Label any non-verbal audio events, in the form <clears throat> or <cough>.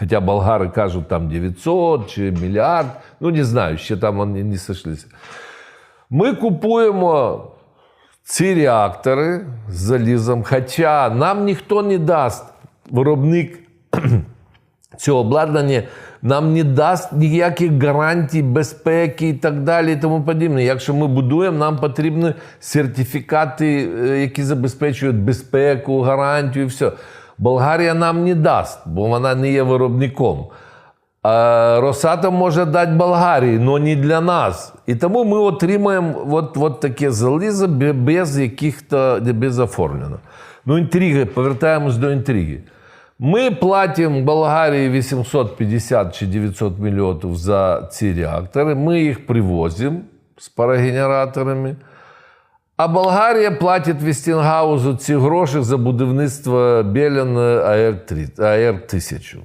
Хоча болгари кажуть там 900 чи мільярд. Ну не знаю, ще там вони не сошлися. Ми купуємо ці реактори з залізом, хоча нам ніхто не дасть виробник цього <clears throat> обладнання нам не дасть ніяких гарантій безпеки і так далі, і тому подібне. Якщо ми будуємо, нам потрібні сертифікати, е, які забезпечують безпеку, гарантію і все. Болгарія нам не дасть, бо вона не є виробником. А Росатом може дати Болгарії, але не для нас. І тому ми отримаємо от, от таке залізо без яких-то без оформлено. Ну, інтриги, повертаємось до інтриги. Ми платимо Болгарії 850 чи 900 мільйонів за ці реактори. Ми їх привозимо з парогенераторами. А Болгарія платить Вестінгаузу ці гроші за будівництво Беляна АР-1000.